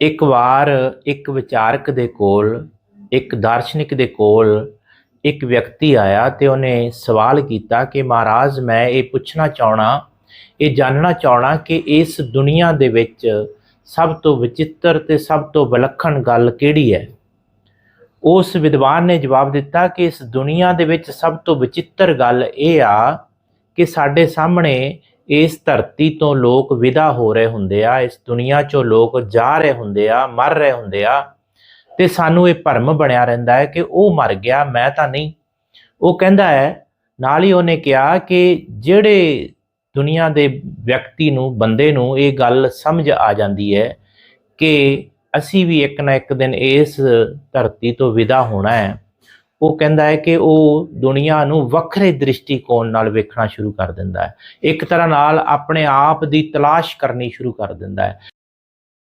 ਇੱਕ ਵਾਰ ਇੱਕ ਵਿਚਾਰਕ ਦੇ ਕੋਲ, ਇੱਕ ਦਾਰਸ਼ਨਿਕ ਦੇ ਕੋਲ ਇੱਕ ਵਿਅਕਤੀ ਆਇਆ ਤੇ ਉਹਨੇ ਸਵਾਲ ਕੀਤਾ ਕਿ ਮਹਾਰਾਜ ਮੈਂ ਇਹ ਪੁੱਛਣਾ ਚਾਹਣਾ ਇਹ ਜਾਣਨਾ ਚਾਹਣਾ ਕਿ ਇਸ ਦੁਨੀਆ ਦੇ ਵਿੱਚ ਸਭ ਤੋਂ ਵਿਚਿੱਤਰ ਤੇ ਸਭ ਤੋਂ ਵਿਲੱਖਣ ਗੱਲ ਕਿਹੜੀ ਹੈ? ਉਸ ਵਿਦਵਾਨ ਨੇ ਜਵਾਬ ਦਿੱਤਾ ਕਿ ਇਸ ਦੁਨੀਆ ਦੇ ਵਿੱਚ ਸਭ ਤੋਂ ਵਿਚਿੱਤਰ ਗੱਲ ਇਹ ਆ ਕਿ ਸਾਡੇ ਸਾਹਮਣੇ ਇਸ ਧਰਤੀ ਤੋਂ ਲੋਕ ਵਿਦਾ ਹੋ ਰਹੇ ਹੁੰਦੇ ਆ, ਇਸ ਦੁਨੀਆ 'ਚੋਂ ਲੋਕ ਜਾ ਰਹੇ ਹੁੰਦੇ ਆ, ਮਰ ਰਹੇ ਹੁੰਦੇ ਆ। ਤੇ ਸਾਨੂੰ ਇਹ ਭਰਮ ਬਣਿਆ ਰਹਿੰਦਾ ਹੈ ਕਿ ਉਹ ਮਰ ਗਿਆ, ਮੈਂ ਤਾਂ ਨਹੀਂ। ਉਹ ਕਹਿੰਦਾ ਹੈ, ਨਾਲ ਹੀ ਉਹਨੇ ਕਿਹਾ ਕਿ ਜਿਹੜੇ ਦੁਨੀਆ ਦੇ ਵਿਅਕਤੀ ਨੂੰ, ਬੰਦੇ ਨੂੰ ਇਹ ਗੱਲ ਸਮਝ ਆ ਜਾਂਦੀ ਹੈ ਕਿ ਅਸੀਂ ਵੀ ਇੱਕ ਨਾ ਇੱਕ ਦਿਨ ਇਸ ਧਰਤੀ ਤੋਂ ਵਿਦਾ ਹੋਣਾ ਹੈ। ਉਹ ਕਹਿੰਦਾ ਹੈ ਕਿ ਉਹ ਦੁਨੀਆ ਨੂੰ ਵੱਖਰੇ ਦ੍ਰਿਸ਼ਟੀਕੋਣ ਨਾਲ ਵੇਖਣਾ ਸ਼ੁਰੂ ਕਰ ਦਿੰਦਾ ਹੈ। ਇੱਕ ਤਰ੍ਹਾਂ ਨਾਲ ਆਪਣੇ ਆਪ ਦੀ ਤਲਾਸ਼ ਕਰਨੀ ਸ਼ੁਰੂ ਕਰ ਦਿੰਦਾ ਹੈ।